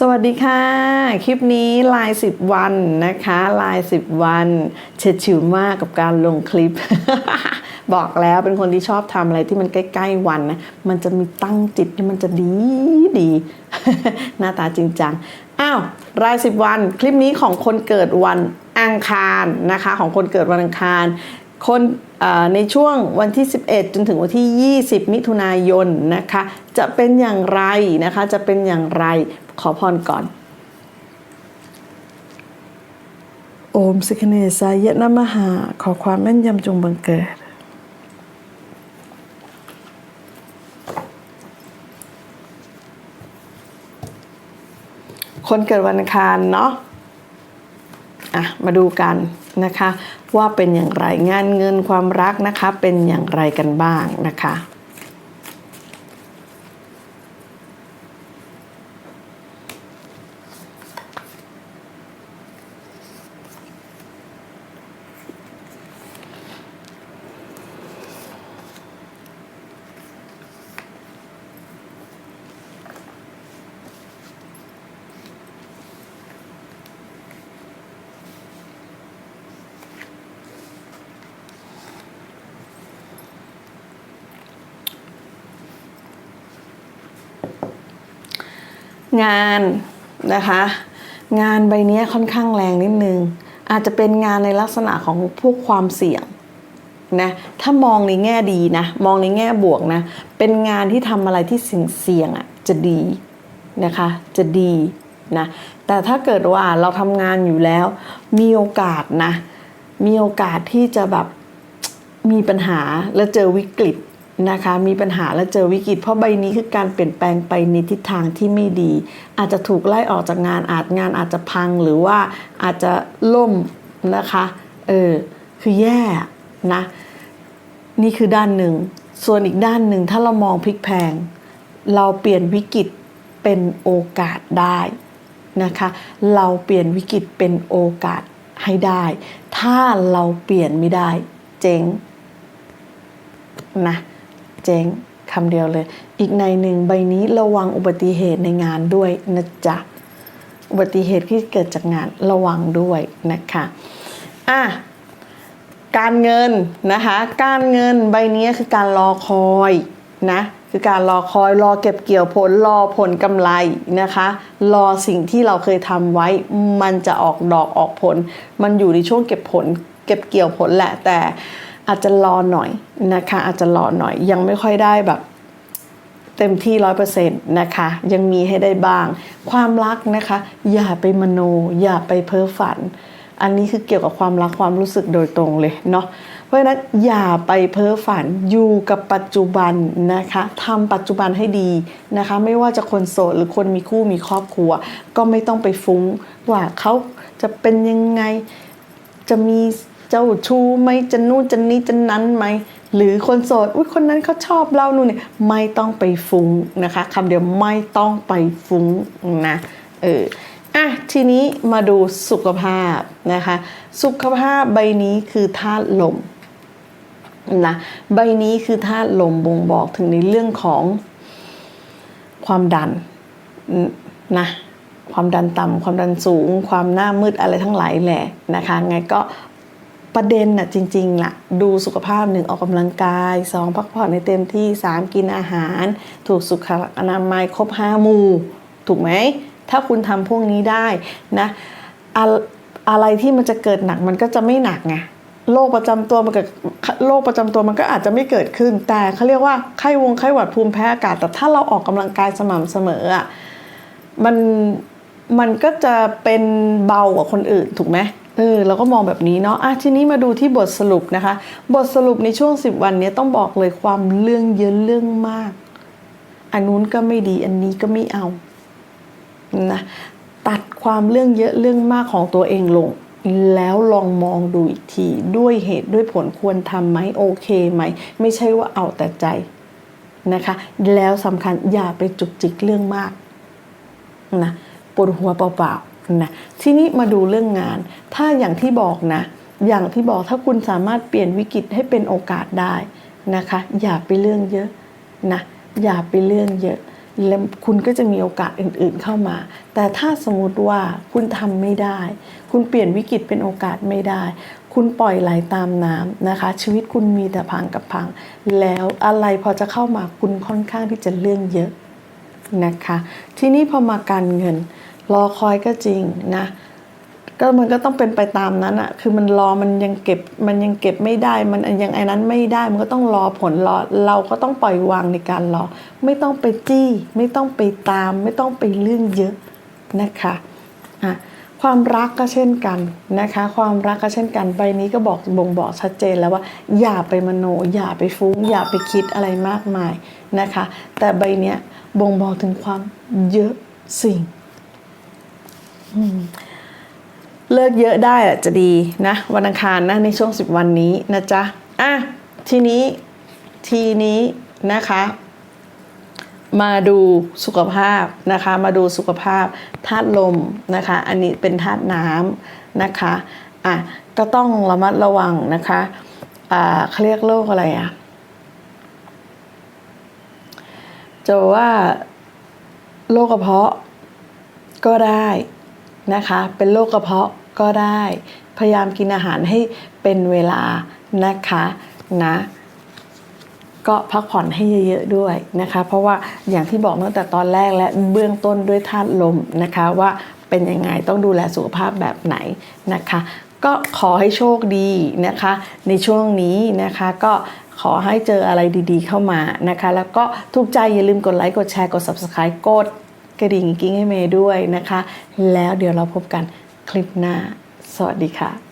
สวัสดีค่ะ คลิปนี้ลาย10วันนะคะลาย10วันเฉียดฉิวมากกับการลงคลิป บอกแล้วเป็นคนที่ชอบทำอะไรที่มันใกล้ๆวันนะมันจะมีตั้งจิตที่มันจะดีดี หน้าตาจริงจังอ้าวราย10วัน คลิปนี้ของคนเกิดวันอังคารนะคะ ของคนเกิดวันอังคาร คนเอ่อในช่วงวันที่ 11 จนถึงวันที่ 20 มิถุนายนนะคะ จะเป็นอย่างไรนะคะ จะเป็นอย่างไรขอพรก่อน โอมสิกเนสายะนะมหา ขอความแม่นยำจงบังเกิด คนเกิดวันอังคารเนาะ อะมาดูกันนะคะ ว่าเป็นอย่างไร งานเงินความรักนะคะ เป็นอย่างไรกันบ้างนะคะ งานนะคะ งานใบนี้ค่อนข้างแรงนิดนึง อาจจะเป็นงานในลักษณะของพวกความเสี่ยงนะถ้ามองในแง่ดีนะ มองในแง่บวกนะ เป็นงานที่ทำอะไรที่เสี่ยงๆอะจะดีนะคะ จะดีนะแต่ถ้าเกิดว่าเราทำงานอยู่แล้ว มีโอกาสนะ มีโอกาสที่จะแบบมีปัญหาแล้วเจอวิกฤต นะคะมีปัญหาแล้วเจอวิกฤตเพราะใบนี้คือการเปลี่ยนแปลงไปในทิศทางที่ไม่ดี อาจจะถูกไล่ออกจากงานอาจงานอาจจะพังหรือว่าอาจจะล่มนะคะเออคือแย่นะนี่คือด้านหนึ่ง ส่วนอีกด้านหนึ่งถ้าเรามองพลิกแพง เราเปลี่ยนวิกฤตเป็นโอกาสได้นะคะ เราเปลี่ยนวิกฤตเป็นโอกาสให้ได้ ถ้าเราเปลี่ยนไม่ได้ เจ๊งนะ เจ๊งคำเดียวเลย อีกในหนึ่งใบนี้ระวังอุบัติเหตุในงานด้วยนะจ๊ะ อุบัติเหตุที่เกิดจากงานระวังด้วยนะคะอะการเงินนะคะ การเงินใบนี้คือการรอคอยนะคือการรอคอยรอเก็บเกี่ยวผลรอผลกำไรนะคะ รอสิ่งที่เราเคยทำไว้มันจะออกดอกออกผล มันอยู่ในช่วงเก็บผล เก็บเกี่ยวผลแหละแต่ อาจจะรอหน่อยนะคะ อาจจะรอหน่อยยังไม่ค่อยได้แบบ เต็มที่ร้อยเปอร์เซ็นต์นะคะ ยังมีให้ได้บ้าง ความรักนะคะ อย่าไปมโน อย่าไปเพ้อฝัน อันนี้คือเกี่ยวกับความรักความรู้สึกโดยตรงเลยเนาะเพราะฉะนั้นอย่าไปเพ้อฝันอยู่กับปัจจุบันนะคะทำปัจจุบันให้ดีนะคะ ไม่ว่าจะคนโสดหรือคนมีคู่มีครอบครัว ก็ไม่ต้องไปฟุ้งว่าเขาจะเป็นยังไงจะมี เจ้าชู้ไหมจะนู่นจะนี้จะนั้นไหมหรือคนโสดอุ้ยคนนั้นเขาชอบเรานู่นเนี่ยไม่ต้องไปฟุ้งนะคะคำเดียวไม่ต้องไปฟุ้งนะเอออะทีนี้มาดูสุขภาพนะคะ สุขภาพใบนี้คือธาตุลมนะใบนี้คือธาตุลมบ่งบอกถึงในเรื่องของความดันนะความดันต่ำความดันสูง ความหน้ามืดอะไรทั้งหลายแหละนะคะไงก็ ประเด็นน่ะจริงๆล่ะดูสุขภาพหนึ่งออกกำลังกายสองพักผ่อนในเต็มที่สามกินอาหาร ถูกสุขอนามัยครบห้าหมู่ ถูกไหม ถ้าคุณทำพวกนี้ได้นะอะอะไรที่มันจะเกิดหนักมันก็จะไม่หนักไงโรคประจำตัวมันเกิดโรคประจำตัวมันก็อาจจะไม่เกิดขึ้น แต่เขาเรียกว่าไข้วงไข้หวัดภูมิแพ้อากาศ แต่ถ้าเราออกกำลังกายสม่ำเสมออะมันมันก็จะเป็นเบากว่าคนอื่นถูกไหม เออเราก็มองแบบนี้เนาะอะทีนี้มาดูที่บทสรุปนะคะ บทสรุปในช่วง 10 วันนี้ต้องบอกเลยความเรื่องเยอะเรื่องมาก อันนู้นก็ไม่ดีอันนี้ก็ไม่เอานะตัดความเรื่องเยอะเรื่องมากของตัวเองลง แล้วลองมองดูอีกทีด้วยเหตุด้วยผลควรทำไหมโอเคไหม ไม่ใช่ว่าเอาแต่ใจนะคะ แล้วสำคัญอย่าไปจุกจิกเรื่องมากนะปวดหัวเปล่าๆ นะทีนี้มาดูเรื่องงาน ถ้าอย่างที่บอกนะ อย่างที่บอกถ้าคุณสามารถเปลี่ยนวิกฤตให้เป็นโอกาสได้นะคะ อย่าไปเรื่องเยอะนะอย่าไปเรื่องเยอะแล้วคุณก็จะมีโอกาสอื่นๆเข้ามา แต่ถ้าสมมติว่าคุณทำไม่ได้ คุณเปลี่ยนวิกฤตเป็นโอกาสไม่ได้ คุณปล่อยไหลตามน้ำนะคะ ชีวิตคุณมีแต่พังกับพัง แล้วอะไรพอจะเข้ามาคุณค่อนข้างที่จะเรื่องเยอะนะคะ ทีนี้พอมาการเงิน รอคอยก็จริงนะ ก็มันก็ต้องเป็นไปตามนั้นอะคือมันรอมันยังเก็บมันยังเก็บไม่ได้ มันยังไอ้นั้นไม่ได้ มันก็ต้องรอผลรอ เราก็ต้องปล่อยวางในการรอ ไม่ต้องไปจี้ ไม่ต้องไปตาม ไม่ต้องไปเรื่องเยอะนะคะอะความรักก็เช่นกันนะคะ ความรักก็เช่นกันใบนี้ก็บอกบ่งบอกชัดเจนแล้วว่า อย่าไปมโน อย่าไปฟุ้ง อย่าไปคิดอะไรมากมายนะคะ แต่ใบเนี้ยบ่งบอกถึงความเยอะสิ่ง เลิกเยอะได้อะจะดีนะ วันอังคารนะในช่วง 10 วันนี้นะจ๊ะอะทีนี้ทีนี้นะคะ มาดูสุขภาพนะคะ มาดูสุขภาพธาตุลมนะคะ อันนี้เป็นธาตุน้ำนะคะอะก็ต้องระมัดระวังนะคะอ่าเขาเรียกโรคอะไรอะจะว่าโรคกระเพาะก็ได้ นะคะ เป็นโรคกระเพาะก็ได้ พยายามกินอาหารให้เป็นเวลานะคะนะก็พักผ่อนให้เยอะๆด้วยนะคะ เพราะว่าอย่างที่บอกตั้งแต่ตอนแรกและเบื้องต้นด้วยธาตุลมนะคะว่าเป็นยังไงต้องดูแลสุขภาพแบบไหนนะคะ ก็ขอให้โชคดีนะคะ ในช่วงนี้นะคะก็ขอให้เจออะไรดีๆเข้ามานะคะ แล้วก็ถูกใจอย่าลืมกดไลค์กดแชร์กด subscribe กด กระดิ่งกิ้งให้เมย์ด้วยนะคะ แล้วเดี๋ยวเราพบกันคลิปหน้า สวัสดีค่ะ